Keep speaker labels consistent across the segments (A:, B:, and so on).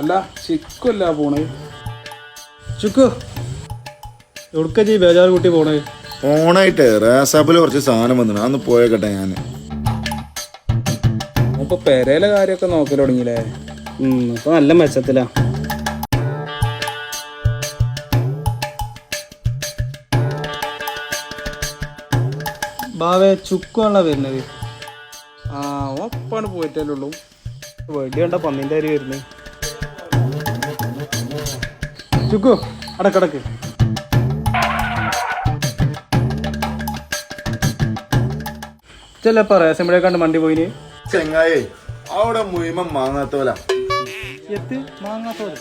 A: അല്ല ചിക്കല്ല പോണേ.
B: ചുക്കു. എവിടുക്ക ചെയ് ബേജാർ കുട്ടി പോണേ?
C: ഓണായിട്ട് റേസാപ്പിൽ കുറച്ച് സാധനം വന്നു അന്ന് പോയേക്കട്ടെ ഞാൻ
A: ഇപ്പൊ പെരയിലെ കാര്യമൊക്കെ നോക്കൽ തുടങ്ങിയില്ലേ?
B: ഇപ്പൊ നല്ല മെച്ചത്തിലാ. ബാവേ ചുക്കുള്ള വരുന്നത്.
A: ആ ഒപ്പാണ് പോയിട്ടല്ലേ ഉള്ളൂ.
B: വെടി കണ്ട പന്നിന്റെ അരി വരുന്നത്. ചുക്കു അടക്കടക്ക്. ചെല്ലപ്പ റേസമ്പഴെ കണ്ട് മണ്ടി പോയിന്.
C: ചെങ്ങായേ അവിടെ മുയിമം മാങ്ങാത്തോല.
B: എത്ത്? മാങ്ങാത്തോല.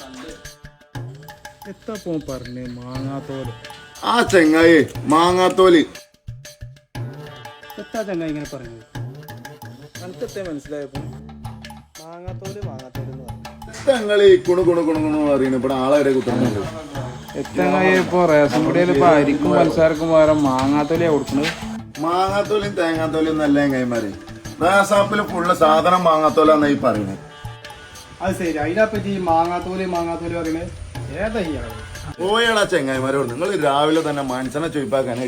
A: എത്താ പോ പറഞ്ഞേ മാങ്ങാത്തോൽ.
C: ആ ചെങ്ങായേ മാങ്ങാത്തോൽ.
B: എത്താ ചെങ്ങായി ഇങ്ങനെ പറഞ്ഞത്?
A: എനിക്കെത്തേ മനസ്സിലായപ്പോ
B: മാങ്ങാത്തോൽ മാങ്ങാത്തോൽ എന്ന്
C: കുണു കുണു കുണു കുണു പറയുന്നു. ഇവിടെ ആളെ വരെ കുത്തുന്നുണ്ട്.
A: എത്തങ്ങളെ ഇപ്പൊ റേഷൻ കുടിയിൽ ഇപ്പൊ അരിക്കും പഞ്ചസാരക്കും പകരം മാങ്ങാത്തോലിയാ കൊടുക്കുന്നത്.
C: മാങ്ങാത്തോലും തേങ്ങാത്തോലും നല്ല കൈമാറി റേസാപ്പിൽ ഫുള്ള് സാധനം മാങ്ങാത്തോലാന്നായി പറയുന്നത്
B: അത് ശരി. അതിനെപ്പറ്റി മാങ്ങാത്തോലി മാങ്ങാത്തോലി പറയണേ ഏതാ
C: ഓയാളാ ചെങ്ങായിമാരോട്. നിങ്ങൾ രാവിലെ തന്നെ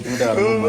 C: ഇങ്ങോട്ട് ഇറങ്ങും